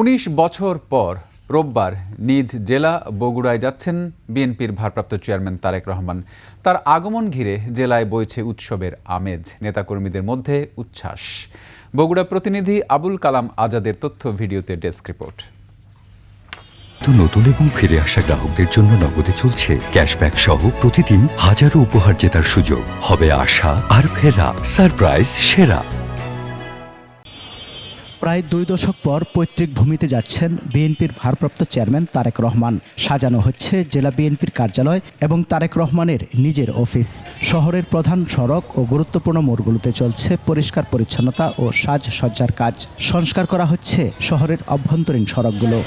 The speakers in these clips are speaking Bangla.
উনিশ বছর পর রোববার নিজ জেলা বগুড়ায় যাচ্ছেন বিএনপির ভারপ্রাপ্ত চেয়ারম্যান তারেক রহমান। তার আগমন ঘিরে জেলায় বইছে উৎসবের আমেজ, নেতাকর্মীদের মধ্যে উচ্ছ্বাস। বগুড়া প্রতিনিধি আবুল কালাম আজাদের তথ্য ভিডিওতে ডেস্ক রিপোর্ট। নতুন এবং ফিরে আসা গ্রাহকদের জন্য নগদে চলছে ক্যাশব্যাক সহ প্রতিদিন হাজারো উপহার জেতার সুযোগ। হবে আশা আর ফেরা, সারপ্রাইজ, সেরা। প্রায় দুই দশক পর পৈতৃক ভূমিতে যাচ্ছেন বিএনপির ভারপ্রাপ্ত চেয়ারম্যান তারেক রহমান। সাজানো হচ্ছে জেলা বিএনপির কার্যালয় এবং তারেক রহমানের নিজের অফিস। শহরের প্রধান সড়ক ও গুরুত্বপূর্ণ মোড়গুলোতে চলছে পরিষ্কার পরিচ্ছন্নতা ও সাজসজ্জার কাজ। সংস্কার করা হচ্ছে শহরের অভ্যন্তরীণ সড়কগুলো।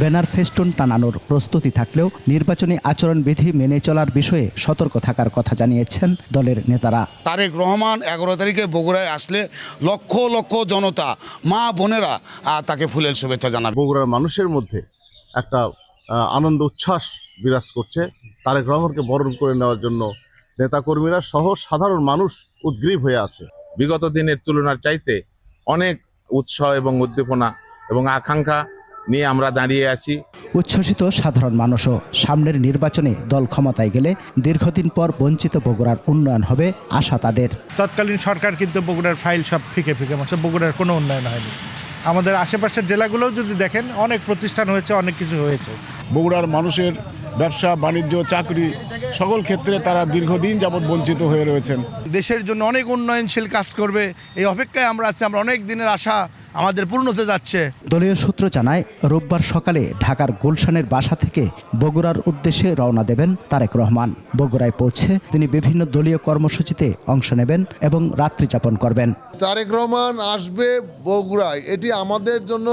ব্যানার ফেস্টুন টানানোর প্রস্তুতি থাকলেও নির্বাচনী আচরণবিধি মেনে চলার বিষয়ে সতর্ক থাকার কথা জানিয়েছেন দলের নেতারা। তারেক রহমান এগারো তারিখে বগুড়ায় আসলে লক্ষ লক্ষ জনতা মা বোনেরা তাকে ফুলের শুভেচ্ছা জানাবে। বগুড়ার মানুষের মধ্যে একটা আনন্দ উচ্ছ্বাস বিরাজ করছে। তারেক রহমানকে বরণ করে নেওয়ার জন্য নেতাকর্মীরা সহ সাধারণ মানুষ উদ্গ্রীব হয়ে আছে। বিগত দিনের তুলনার চাইতে অনেক উৎসাহ এবং উদ্দীপনা এবং আকাঙ্ক্ষা নিয়ে আমরা দাঁড়িয়ে আছি। উচ্ছ্বসিত সাধারণ মানুষও সামনের নির্বাচনে দল ক্ষমতায় গেলে দীর্ঘদিন পর বঞ্চিত বগুড়ার উন্নয়ন হবে আশা তাদের। তৎকালীন সরকার কিন্তু বগুড়ার ফাইল সব ফিকে ফিকে মাসে বগুড়ার কোনো উন্নয়ন হয়নি। আমাদের আশেপাশের জেলাগুলোও যদি দেখেন অনেক প্রতিষ্ঠান হয়েছে অনেক কিছু হয়েছে। বগুড়ার মানুষের ব্যবসা বাণিজ্য চাকরি সকল ক্ষেত্রে তারা দীর্ঘদিন যাবৎ বঞ্চিত হয়ে রয়েছেন। দেশের জন্য অনেক উন্নয়নশীল কাজ করবে এই অপেক্ষায় আমরা আছি আমরা অনেক দিনের আশা আমাদের পূর্ণ হতে যাচ্ছে। দলীয় সূত্র জানায় রোববার সকালে ঢাকার গুলশানের বাসা থেকে বগুড়ার উদ্দেশ্যে রওনা দেবেন তারেক রহমান। বগুড়ায় পৌঁছে তিনি বিভিন্ন দলীয় কর্মসূচিতে অংশ নেবেন এবং রাত্রি যাপন করবেন। তারেক রহমান আসবে বগুড়ায়। এটি আমাদের জন্য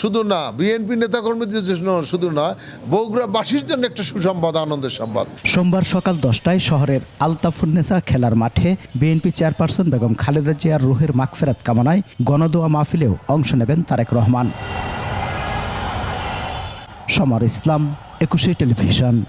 শুধু না বিএনপি নেতাকর্মীদের জন্য শুধু না বগুড়াবাসীর জন্য একটা সুসংবাদ আনন্দের সংবাদ। সোমবার সকাল দশটায় শহরের আলতাফুন্নেসা খেলার মাঠে বিএনপি চেয়ারপারসন বেগম খালেদা জিয়ার রুহের মাগফেরাত কামনায় গণদোয়া মাহফিলেও অংশ নেবেন তারেক রহমান। সমর ইসলাম একুশে টেলিভিশন।